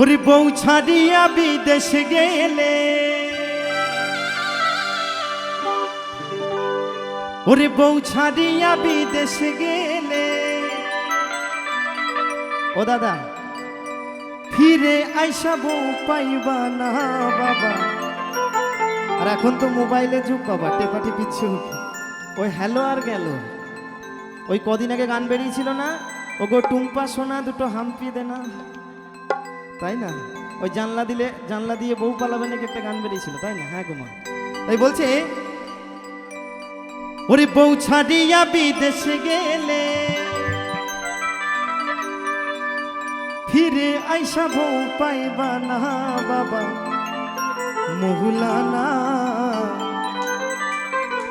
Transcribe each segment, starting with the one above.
ওরে বউ ছাড়িয়া বিদেশ গেলে। ওরে বউ ছাড়িয়া বিদেশ গেলে। ও দাদা, ফিরে আইসা বউ পাইবা না বাবা। আর এখন তো মোবাইলে যুগ বাবা, টেপাটি পিচ্ছু ওই হ্যালো আর গেল। ওই কদিন আগে গান বেরিয়েছিল না? ও গো টুম্পা সোনা দুটো হাম্পি দে না তাই না? ওই জানলা দিলে, জানলা দিয়ে বউ পালাবে নাকি একটা গান বেরিয়েছিল, তাই না? হ্যাঁ গোমা তাই বলছে, ওরে বউ ছাড়িয়া বিদেশে গেলে ফিরে আইসা বউ পাইবা না বাবা, মহুলানা।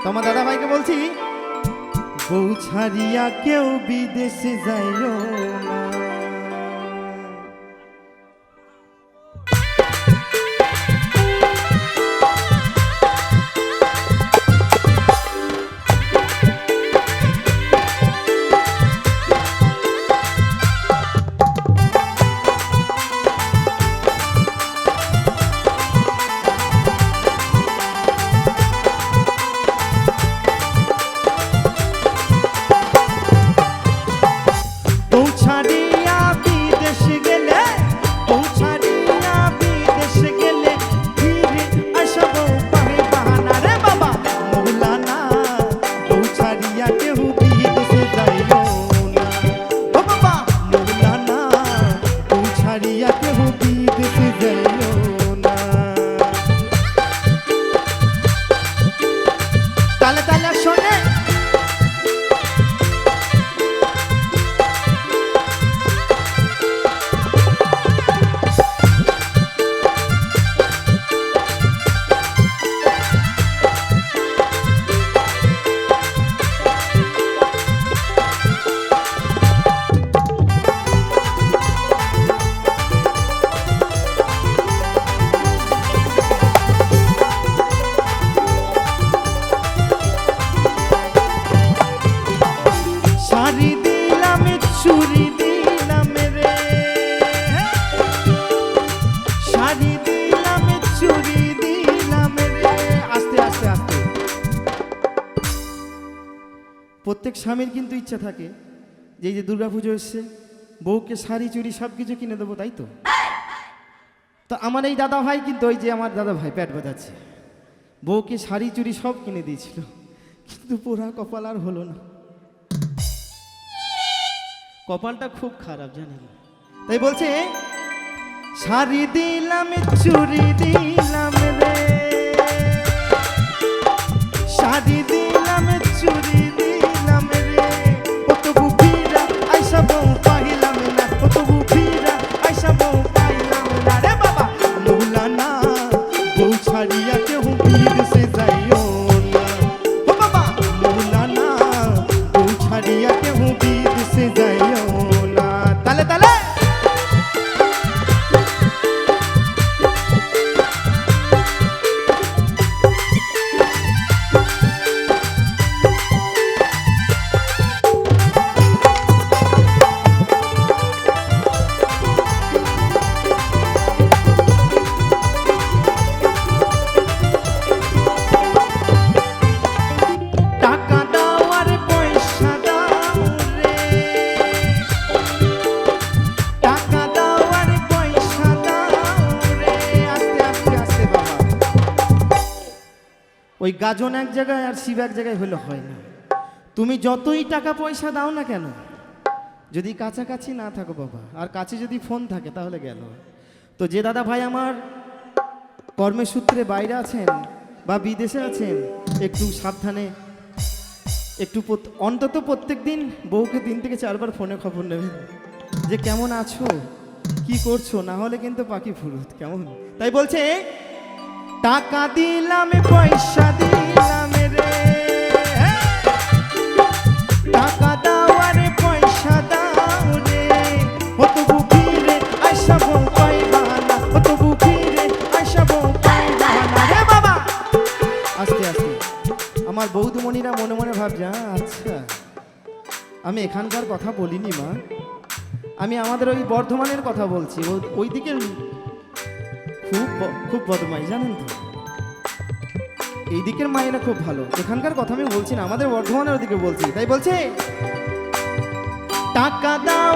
তোমার দাদা ভাইকে বলছি, বউ ছাড়িয়া কেউ বিদেশে যাইও না। প্রত্যেক স্বামীর কিন্তু ইচ্ছা থাকে যে এই যে দুর্গাপুজো এসছে, বউকে শাড়ি চুরি সব কিছু কিনে দেবো, তাই তো? তো আমার এই দাদা ভাই কিন্তু ওই যে আমার দাদা ভাই প্যাট বাজাচ্ছে বউকে শাড়ি চুরি সব কিনে দিয়েছিল। কিন্তু পোড়া কপাল আর হলো না। কপালটা খুব খারাপ, জানেন? তাই বলছে, শাড়ি দিলাম চুরি দিলাম রে। শাড়ি দিলাম চুরি ওই গাজন এক জায়গায় আর শিব এক জায়গায় হলে হয় না। তুমি যতই টাকা পয়সা দাও না কেন, যদি কাছাকাছি না থাকো বাবা, আর কাছে যদি ফোন থাকে তাহলে গেল। তো যে দাদা ভাই আমার কর্মের সূত্রে বাইরে আছেন বা বিদেশে আছেন, একটু সাবধানে, একটু অন্তত প্রত্যেক দিন বউকে তিন থেকে চারবার ফোনে খবর নেবেন যে কেমন আছো, কি করছ, না হলে কিন্তু পাখি ফুরুত, কেমন? তাই বলছে টাকা দিলাম, পয়সা দিলাম রে। টাকা দাও আরে পয়সা দাও রে। অত বুকিরে বুকি রে আইসা বউ পাইবানা, ও তো বুকি রে পাইবানা। রে বাবা! আস্তে আস্তে। আমার বৌদ্ধমণিরা মনে মনে ভাবছে আচ্ছা। আমি এখানকার কথা বলিনি মা। আমি আমাদের ওই বর্ধমানের কথা বলছি। ওই দিকের খুব খুব বদমাই জানেন তো? এই দিকের মায়েরা খুব ভালো। এখানকার কথা আমি বলছি না, আমাদের বর্ধমানের ওদিকে বলছি, তাই বলছে? টাকা দাও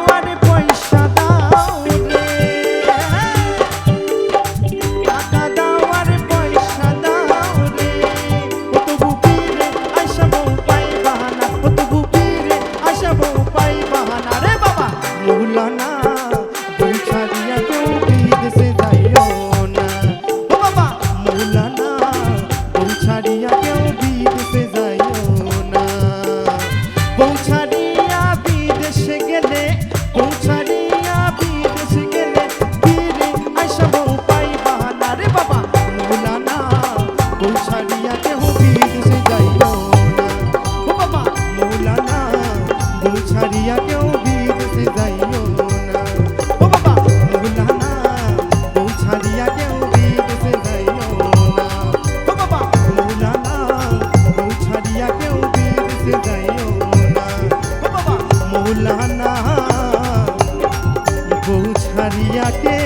বৌ ছাড়িয়াকে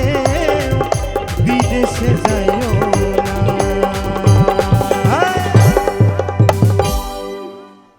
বিদেশে যাইও?